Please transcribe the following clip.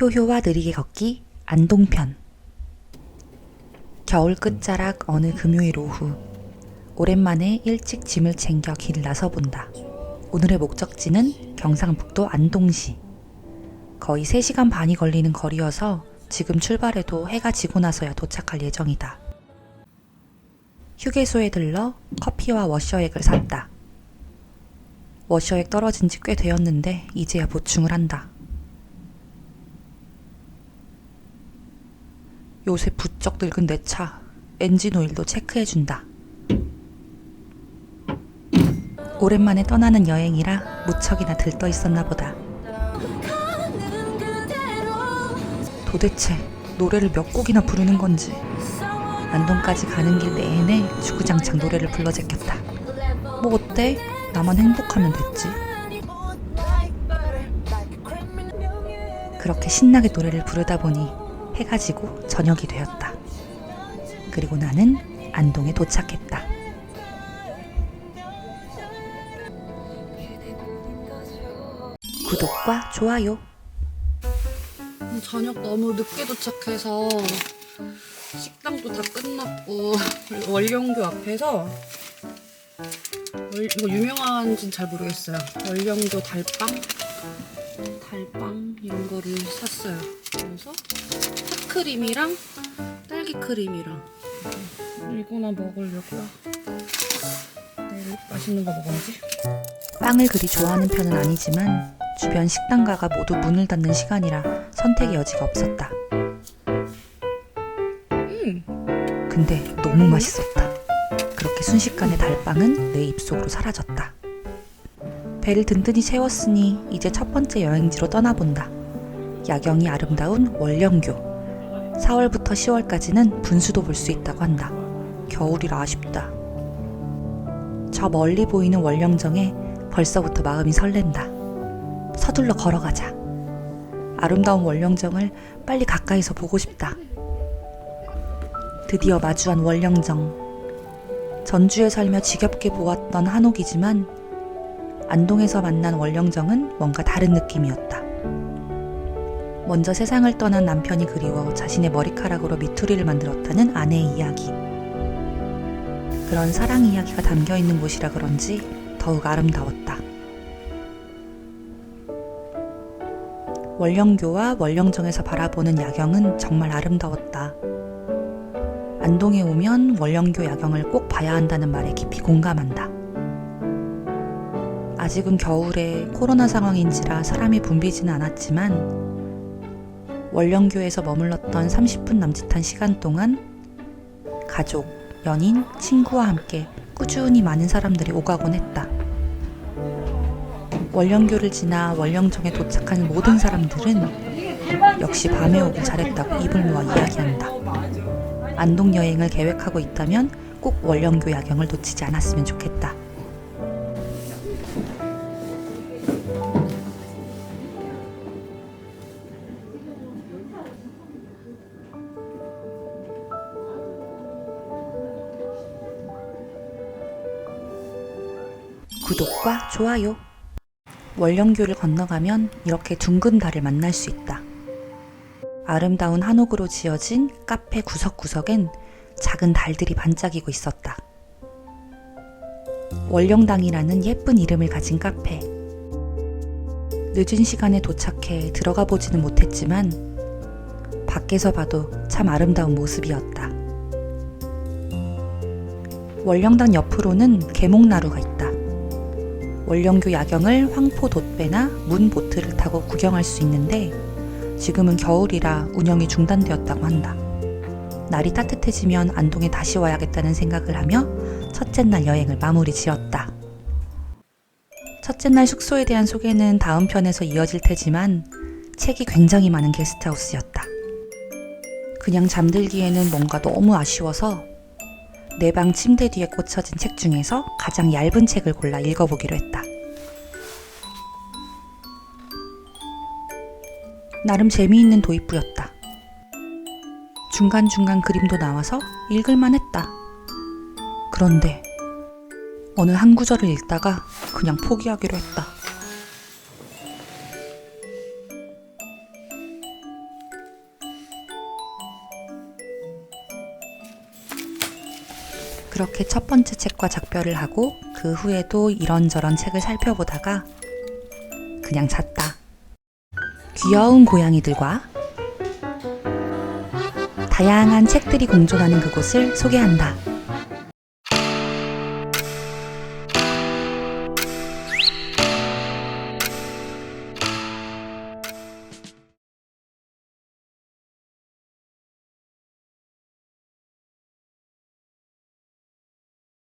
효효와 느리게 걷기 안동편 겨울 끝자락 어느 금요일 오후 오랜만에 일찍 짐을 챙겨 길 나서본다. 오늘의 목적지는 경상북도 안동시. 거의 3시간 반이 걸리는 거리여서 지금 출발해도 해가 지고 나서야 도착할 예정이다. 휴게소에 들러 커피와 워셔액을 샀다. 워셔액 떨어진 지 꽤 되었는데 이제야 보충을 한다. 요새 부쩍 늙은 내 차 엔진 오일도 체크해준다. 오랜만에 떠나는 여행이라 무척이나 들떠 있었나 보다. 도대체 노래를 몇 곡이나 부르는 건지 안동까지 가는 길 내내 주구장창 노래를 불러 제꼈다. 뭐 어때? 나만 행복하면 됐지. 그렇게 신나게 노래를 부르다 보니 해가 지고 저녁이 되었다. 그리고 나는 안동에 도착했다. 구독과 좋아요. 저녁 너무 늦게 도착해서 식당도 다 끝났고 월경교 앞에서 월- 이거 유명한지는 잘 모르겠어요. 월경교 달빵, 달 빵 이런 거를 샀어요. 그래서 핫크림이랑 딸기 크림이랑 이거나 먹으려고요. 내일 맛있는 거 먹어야지. 빵을 그리 좋아하는 편은 아니지만 주변 식당가가 모두 문을 닫는 시간이라 선택의 여지가 없었다. 음, 근데 너무 맛있었다. 그렇게 순식간에 달빵은 내 입속으로 사라졌다. 배를 든든히 채웠으니 이제 첫 번째 여행지로 떠나본다. 야경이 아름다운 월령교. 4월부터 10월까지는 분수도 볼 수 있다고 한다. 겨울이라 아쉽다. 저 멀리 보이는 월령정에 벌써부터 마음이 설렌다. 서둘러 걸어가자. 아름다운 월령정을 빨리 가까이서 보고 싶다. 드디어 마주한 월령정. 전주에 살며 지겹게 보았던 한옥이지만 안동에서 만난 월령정은 뭔가 다른 느낌이었다. 먼저 세상을 떠난 남편이 그리워 자신의 머리카락으로 미투리를 만들었다는 아내의 이야기. 그런 사랑 이야기가 담겨 있는 곳이라 그런지 더욱 아름다웠다. 월령교와 월령정에서 바라보는 야경은 정말 아름다웠다. 안동에 오면 월령교 야경을 꼭 봐야 한다는 말에 깊이 공감한다. 아직은 겨울에 코로나 상황인지라 사람이 붐비지는 않았지만 월령교에서 머물렀던 30분 남짓한 시간 동안 가족, 연인, 친구와 함께 꾸준히 많은 사람들이 오가곤 했다. 월령교를 지나 월령정에 도착한 모든 사람들은 역시 밤에 오길 잘했다고 입을 모아 이야기한다. 안동 여행을 계획하고 있다면 꼭 월령교 야경을 놓치지 않았으면 좋겠다. 구독과 좋아요. 월령교를 건너가면 이렇게 둥근 달을 만날 수 있다. 아름다운 한옥으로 지어진 카페 구석구석엔 작은 달들이 반짝이고 있었다. 월령당이라는 예쁜 이름을 가진 카페. 늦은 시간에 도착해 들어가 보지는 못했지만 밖에서 봐도 참 아름다운 모습이었다. 월령당 옆으로는 계목나루가 있다. 월령교 야경을 황포 돛배나 문 보트를 타고 구경할 수 있는데 지금은 겨울이라 운영이 중단되었다고 한다. 날이 따뜻해지면 안동에 다시 와야겠다는 생각을 하며 첫째 날 여행을 마무리 지었다. 첫째 날 숙소에 대한 소개는 다음 편에서 이어질 테지만 책이 굉장히 많은 게스트하우스였다. 그냥 잠들기에는 뭔가 너무 아쉬워서 내 방 침대 뒤에 꽂혀진 책 중에서 가장 얇은 책을 골라 읽어보기로 했다. 나름 재미있는 도입부였다. 중간중간 그림도 나와서 읽을만 했다. 그런데 어느 한 구절을 읽다가 그냥 포기하기로 했다. 그렇게 첫 번째 책과 작별을 하고 그 후에도 이런저런 책을 살펴보다가 그냥 잤다. 귀여운 고양이들과 다양한 책들이 공존하는 그곳을 소개한다.